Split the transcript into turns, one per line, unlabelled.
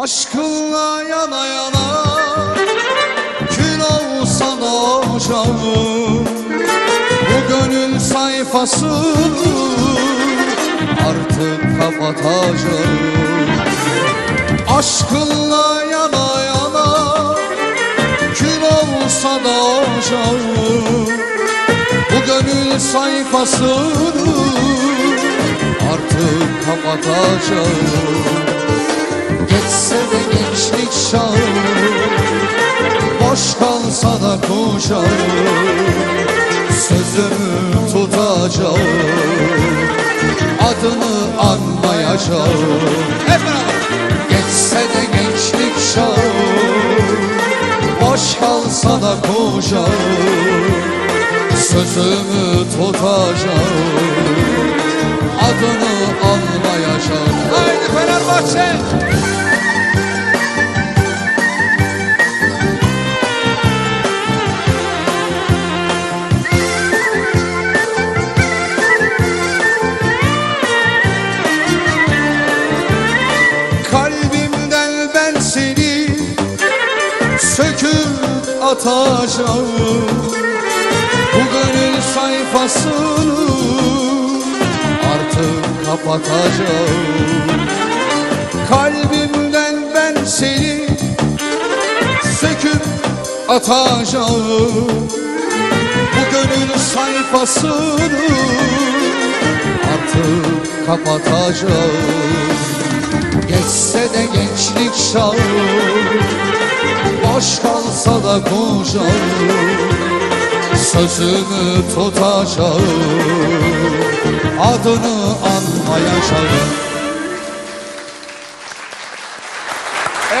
Aşkınla yana yana Kül olsa da ocağım Bu gönül sayfasını Artık kapatacağım Aşkınla yana yana Kül olsa da ocağım Bu gönül sayfasını Artık kapatacağım Geçse de gençlik çağı Boş kalsa da kuşağım Sözümü tutacağım Adını anmayacağım Geçse de gençlik çağı Boş kalsa da kuşağım Sözümü tutacağım Adını anmayacağım Haydi Fenerbahçe söküp atacağım Bu gönül sayfasını artık kapatacağım. Kalbimden ben seni söküp atacağım. Bu gönül sayfasını artık kapatacağım. Geçse de gençlik çağı Boş kalsa da kuşağım Sözümü tutacağım Adını anmayacağım